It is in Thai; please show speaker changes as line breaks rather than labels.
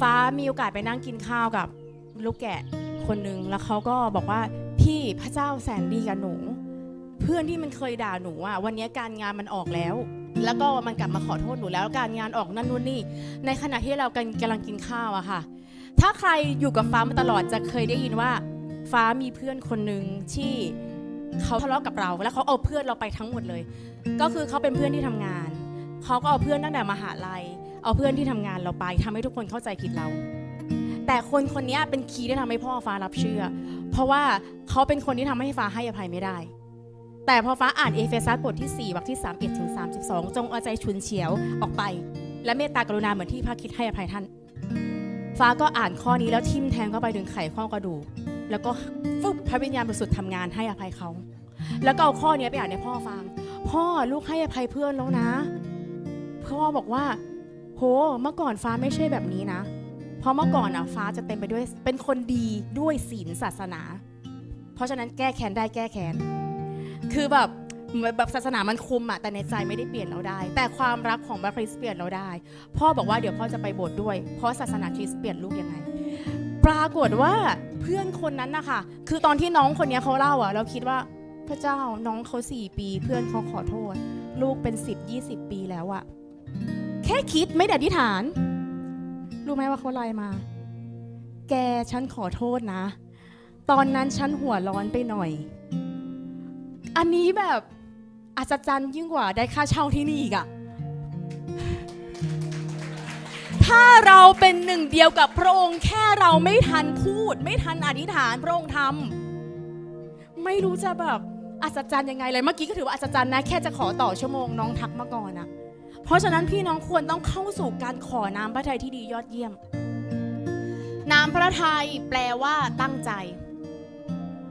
ฟ้ามีโอกาสไปนั่งกินข้าวกับลูกแกะคนหนึ่งแล้วเขาก็บอกว่าพี่พระเจ้าแสนดีกับหนู เพื่อนที่มันเคยด่าหนูอะวันนี้การงานมันออกแล้ว แล้วก็มันกลับมาขอโทษหนูแล้วการงานออกนั่นนู่นนี่ ในขณะที่เรากำลังกำลังกินข้าวอะค่ะ ถ้าใครอยู่กับฟ้ามาตลอดจะเคยได้ยินว่า ฟ้ามีเพื่อนคนหนึ่งที่เขาทะเลาะกับเรา แล้วเขาเอาเพื่อนเราไปทั้งหมดเลย ก็คือเขาเป็นเพื่อนที่ทำงาน เขาก็เอาเพื่อนตั้งแต่มหาลัย เอาเพื่อนที่ทำงานเราไปทำให้ทุกคนเข้าใจผิดเรา แต่คนคนนี้เป็นคีย์ที่ทำให้พ่อฟ้ารับเชื่อ เพราะว่าเขาเป็นคนที่ทำให้ฟ้าให้อภัยไม่ได้ แต่พอฟ้าอ่านเอเฟซัสบทที่4วรรคที่31ถึง32 จงเอาใจฉุนเฉียวออกไป และเมตตากรุณาเหมือนที่พระคิดให้อภัยท่าน ฟ้าก็อ่านข้อนี้แล้วทิ่มแทงเข้าไปถึงไขข้อกระดูกแล้วก็ฟึบพระวิญญาณบริสุทธิ์ทำงานให้อภัยเขา แล้วก็เอาข้อนี้ไปอ่านให้พ่อฟัง พ่อลูกให้อภัยเพื่อนแล้วนะ พ่อบอกว่า โห เมื่อก่อนฟ้าไม่ใช่แบบนี้นะ เพราะเมื่อก่อนอะฟ้าจะเต็มไปด้วย เป็นคนดีด้วยศีลศาสนา เพราะฉะนั้นแก้แค้นได้แก้แค้น คือแบบแบบศาสนามันคุมอะแต่ในใจไม่ได้เปลี่ยนเราได้ แต่ความรักของพระคริสต์เปลี่ยนเราได้ พ่อบอกว่าเดี๋ยวพ่อจะไปโบสถ์ด้วย เพราะศาสนาคริสต์เปลี่ยนลูกยังไง ปรากฏว่าเพื่อนคนนั้นนะคะคือตอนที่น้องคนนี้เขาเล่าอะเราคิดว่าพระเจ้าน้องเขาสี่ปี เพื่อนเขาขอโทษ ลูกเป็นสิบยี่สิบปีแล้วอะ แค่คิดไม่ได้อธิษฐาน รู้ไหมว่าเขาไลน์มา แกฉันขอโทษนะ ตอนนั้นฉันหัวร้อนไปหน่อย อันนี้แบบอัศจรรย์ยิ่งกว่าได้ค่าเช่าที่นี่อีกอะถ้าเราเป็นหนึ่งเดียวกับพระองค์แค่เราไม่ทันพูด ไม่ทันอธิษฐานพระองค์ทำไม่รู้จะแบบอัศจรรย์ยังไงเลยเมื่อกี้ก็ถือว่าอัศจรรย์นะ แค่จะขอต่อชั่วโมงน้องทักมาก่อนอะ เพราะฉะนั้นพี่น้องควรต้องเข้าสู่การขอน้ำพระทัยที่ดียอดเยี่ยม น้ำพระทัยแปลว่าตั้งใจ